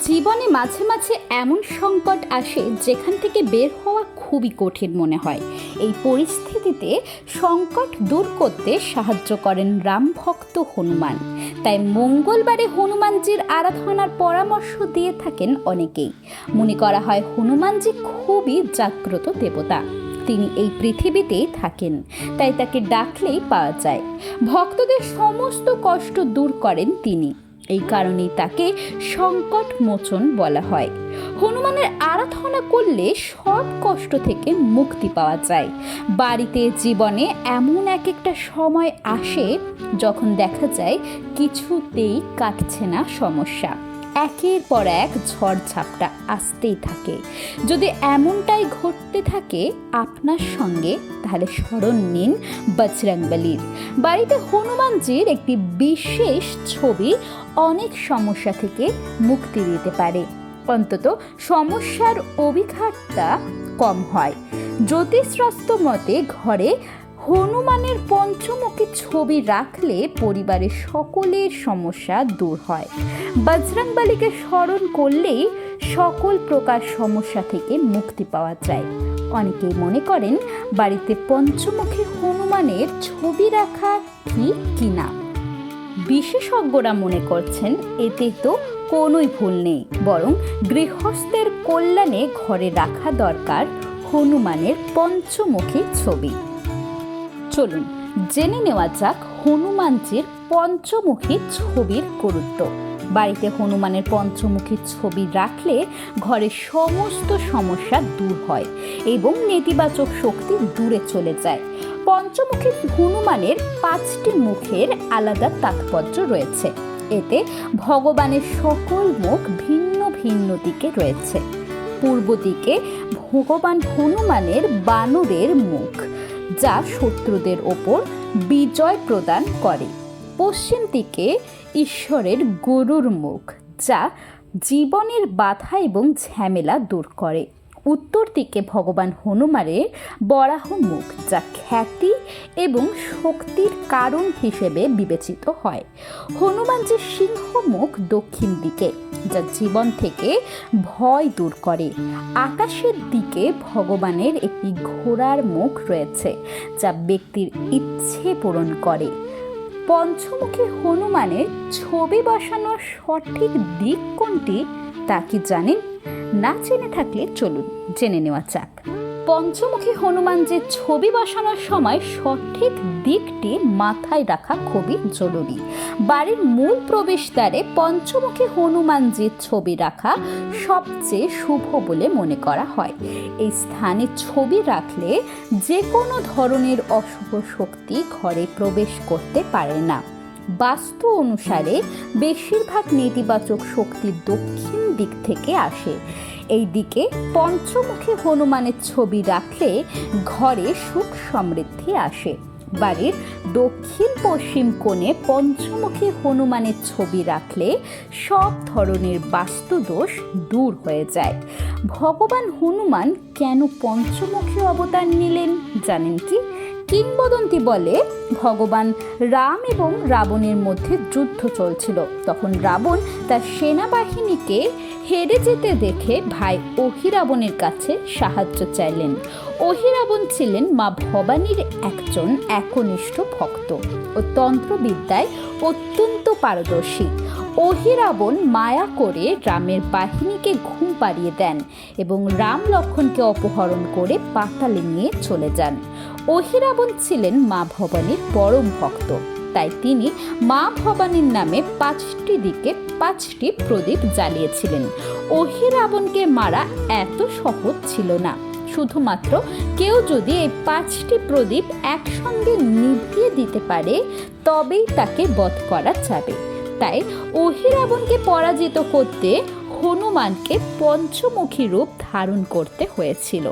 জীবনে মাঝে মাঝে এমন সংকট আসে যেখান থেকে বের হওয়া খুবই কঠিন মনে হয়। এই পরিস্থিতিতে সংকট দূর করতে সাহায্য করেন রাম ভক্ত হনুমান। তাই মঙ্গলবারে হনুমানজির আরাধনার পরামর্শ দিয়ে থাকেন অনেকেই। মনে করা হয় হনুমানজি খুবই জাগ্রত দেবতা। তিনি এই পৃথিবীতেই থাকেন, তাই তাকে ডাকলেই পাওয়া যায়। ভক্তদের সমস্ত কষ্ট দূর করেন তিনি। এই কারণেই তাকে সংকট মোচন বলা হয়। হনুমানের আরাধনা করলে সব কষ্ট থেকে মুক্তি পাওয়া যায়। বাড়িতে জীবনে এমন এক একটা সময় আসে যখন দেখা যায় কিছুতেই কাটছে না সমস্যা। একের পর এক ঝড় ঝাপটা আসতেই থাকে। যদি এমনটাই ঘটতে থাকে আপনার সঙ্গে, তাহলে স্মরণ নিন বজরংবলির। বাড়িতে হনুমানজির একটি বিশেষ ছবি অনেক সমস্যা থেকে মুক্তি দিতে পারে। অন্তত সমস্যার অভিঘাতটা কম হয়। জ্যোতিষশাস্ত্র মতে ঘরে হনুমানের পঞ্চমুখী ছবি রাখলে পরিবারের সকলের সমস্যা দূর হয়। বজরংবলীকে স্মরণ করলেই সকল প্রকার সমস্যা থেকে মুক্তি পাওয়া যায়। অনেকেই মনে করেন, বাড়িতে পঞ্চমুখী হনুমানের ছবি রাখা ঠিক কিনা? বিশেষজ্ঞরা মনে করছেন, এতে তো কোনোই ভুল নেই, বরং গৃহস্থের কল্যাণে ঘরে রাখা দরকার হনুমানের পঞ্চমুখী ছবি। চলুন, জেনে নেওয়া যাক হনুমানজির পঞ্চমুখী ছবির গুরুত্ব। বাড়িতে হনুমানের পঞ্চমুখী ছবি রাখলে ঘরের সমস্ত সমস্যা দূর হয় এবং নেতিবাচক শক্তি দূরে চলে যায়। পঞ্চমুখী হনুমানের পাঁচটি মুখের আলাদা তাৎপর্য রয়েছে। এতে ভগবানের সকল মুখ ভিন্ন ভিন্ন দিকে রয়েছে। পূর্ব দিকে ভগবান হনুমানের বানরের মুখ। যা শত্রুদের ওপর বিজয় প্রদান করে। পশ্চিম দিকে ঈশ্বরের গরুর মুখ, যা জীবনের বাধা এবং ঝামেলা দূর করে। উত্তর দিকে ভগবান হনুমানের বরাহ মুখ, যা খ্যাতি এবং শক্তির কারণ হিসেবে বিবেচিত হয়। হনুমানজির সিংহ মুখ দক্ষিণ দিকে, যা জীবন থেকে ভয় দূর করে, আকাশের দিকে ভগবানের একটি ঘোড়ার মুখ রয়েছে, যা ব্যক্তির ইচ্ছে পূরণ করে। পঞ্চমুখী হনুমানের ছবি বসানোর সঠিক দিক কোনটি, তা কি জানেন? না জেনে থাকলে চলুন, জেনে নেওয়া যাক। পঞ্চমুখী হনুমান যে ছবি বসানোর সময় সঠিক দিকটি মাথায় রাখা খুবই জরুরি। বাড়ির মূল প্রবেশদ্বারে পঞ্চমুখী হনুমানজির ছবি রাখা সবচেয়ে শুভ বলে মনে করা হয়। এই স্থানে ছবি রাখলে যে কোনো ধরনের অশুভ শক্তি ঘরে প্রবেশ করতে পারে না। বাস্তু অনুসারে বেশিরভাগ নেতিবাচক শক্তি দক্ষিণ দিক থেকে আসে। এই দিকে পঞ্চমুখী হনুমানের ছবি রাখলে ঘরে সুখ সমৃদ্ধি আসে। বাড়ির দক্ষিণ পশ্চিম কোণে পঞ্চমুখী হনুমানের ছবি রাখলে সব ধরনের বাস্তুদোষ দূর হয়ে যায়। ভগবান হনুমান কেন পঞ্চমুখী অবতার নিলেন জানেন কি? কিংবদন্তি বলে ভগবান রাম এবং রাবণের মধ্যে যুদ্ধ চলছিল। তখন রাবণ তার সেনাবাহিনীকে হেরে যেতে দেখে ভাই অহিরাবণের কাছে সাহায্য চাইলেন। অহিরাবণ ছিলেন মা ভবানীর একজন একনিষ্ঠ ভক্ত ও তন্ত্রবিদ্যায় অত্যন্ত পারদর্শী। অহিরাবণ মায়া করে রামের বাহিনীকে ঘুম পাড়িয়ে দেন এবং রাম লক্ষণকে অপহরণ করে পাতালে নিয়ে চলে যান। অহিরাবণ ছিলেন মা ভবানীর পরম ভক্ত। তাই তিনি মা ভবানীর নামে পাঁচটি দিকে পাঁচটি প্রদীপ জ্বালিয়েছিলেন। অহিরাবণকে মারা এত সহজ ছিল না। শুধুমাত্র কেউ যদি এই পাঁচটি প্রদীপ একসঙ্গে নিভিয়ে দিতে পারে, তবেই তাকে বধ করা যাবে। তাই অহিরাবণকে পরাজিত করতে হনুমানকে পঞ্চমুখী রূপ ধারণ করতে হয়েছিল।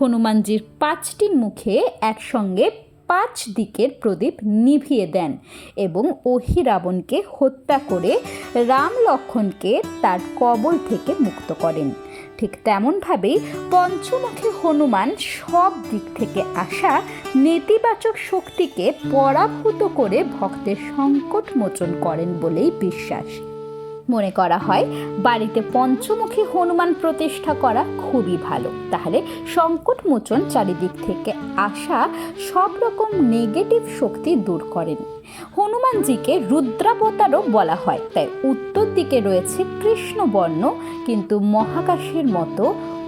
হনুমানজির পাঁচটি মুখে একসঙ্গে পাঁচ দিকের প্রদীপ নিভিয়ে দেন এবং ওহি রাবণকে হত্যা করে রাম লক্ষণকে তার কবল থেকে মুক্ত করেন। ঠিক তেমনভাবেই পঞ্চমুখী হনুমান সব দিক থেকে আসা নেতিবাচক শক্তিকে পরাভূত করে ভক্তের সংকট মোচন করেন বলেই বিশ্বাস। মনে করা হয়, বাড়িতে পঞ্চমুখী হনুমান প্রতিষ্ঠা করা খুবই ভালো। তাহলে সংকট মোচন চারিদিক থেকে আসা সব রকম নেগেটিভ শক্তি দূর করেন। হনুমানজিকে রুদ্রাবতারও বলা হয়। তাই উত্তর দিকে রয়েছে কৃষ্ণবর্ণ, কিন্তু মহাকাশের মতো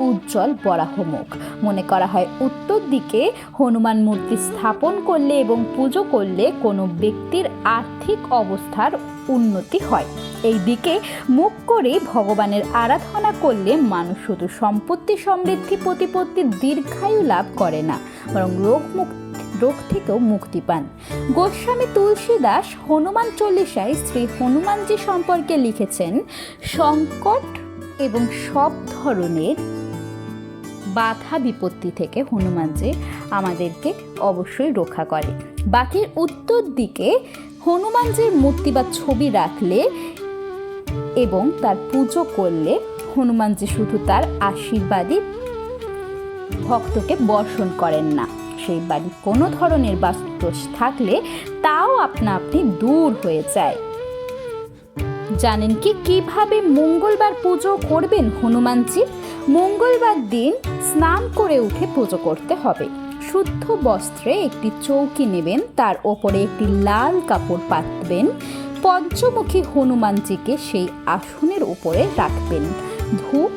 উজ্জ্বল বরাহমুখ। মনে করা হয় উত্তর দিকে হনুমান মূর্তি স্থাপন করলে এবং পুজো করলে কোনো ব্যক্তির আর্থিক অবস্থার উন্নতি হয়। এই দিকে মুখ করে ভগবানের আরাধনা করলে মানুষ শুধু সম্পত্তি সমৃদ্ধি, প্রতিপত্তি, দীর্ঘায়ু লাভ করে না, বরং রোগ মুক্তি রোগ থেকেও মুক্তি পান। গোস্বামী তুলসীদাস হনুমান চল্লিশায় শ্রী হনুমানজি সম্পর্কে লিখেছেন, সংকট এবং সব ধরনের বাধা বিপত্তি থেকে হনুমানজি আমাদেরকে অবশ্যই রক্ষা করে বাকির উত্তর দিকে হনুমানজির মূর্তি বা ছবি রাখলে এবং তার পুজো করলে হনুমানজি শুধু তার আশীর্বাদী ভক্তকে বর্ষণ করেন না। সেই বাড়ি কোনো ধরনের বাস্তুদোষ থাকলে তাও আপনা আপনি দূর হয়ে যায়। জানেন কি কীভাবে মঙ্গলবার পুজো করবেন হনুমানজির মঙ্গলবার দিন স্নান করে উঠে পুজো করতে হবে। শুদ্ধ বস্ত্রে একটি চৌকি নেবেন, তার ওপরে একটি লাল কাপড় পাতবেন, পঞ্চমুখী হনুমানজিকে সেই আসনের উপরে রাখবেন। ধূপ,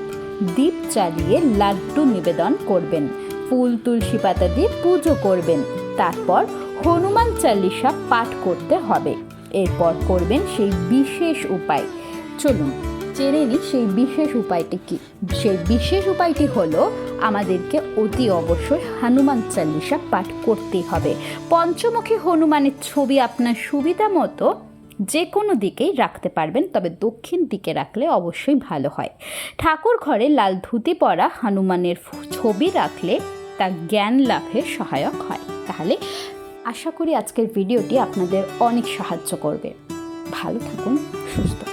দীপ চালিয়ে লাড্ডু নিবেদন করবেন। ফুল, তুলসী পাতা দিয়ে পুজো করবেন। তারপর হনুমান চালিসা পাঠ করতে হবে। এরপর করবেন সেই বিশেষ উপায়। চলুন, জেনে নিই সেই বিশেষ উপায়টি কি। সেই বিশেষ উপায়টি হলো, আমাদেরকে অতি অবশ্যই হনুমান চালিসা পাঠ করতেই হবে। পঞ্চমুখী হনুমানের ছবি আপনার সুবিধা মতো যে কোনো দিকেই রাখতে পারবেন, তবে দক্ষিণ দিকে রাখলে অবশ্যই ভালো হয়। ঠাকুর ঘরে লাল ধুতি পরা হনুমানের ছবি রাখলে তা জ্ঞান লাভে সহায়ক হয়। তাহলে আশা করি আজকের ভিডিওটি আপনাদের অনেক সাহায্য করবে। ভালো থাকুন, সুস্থ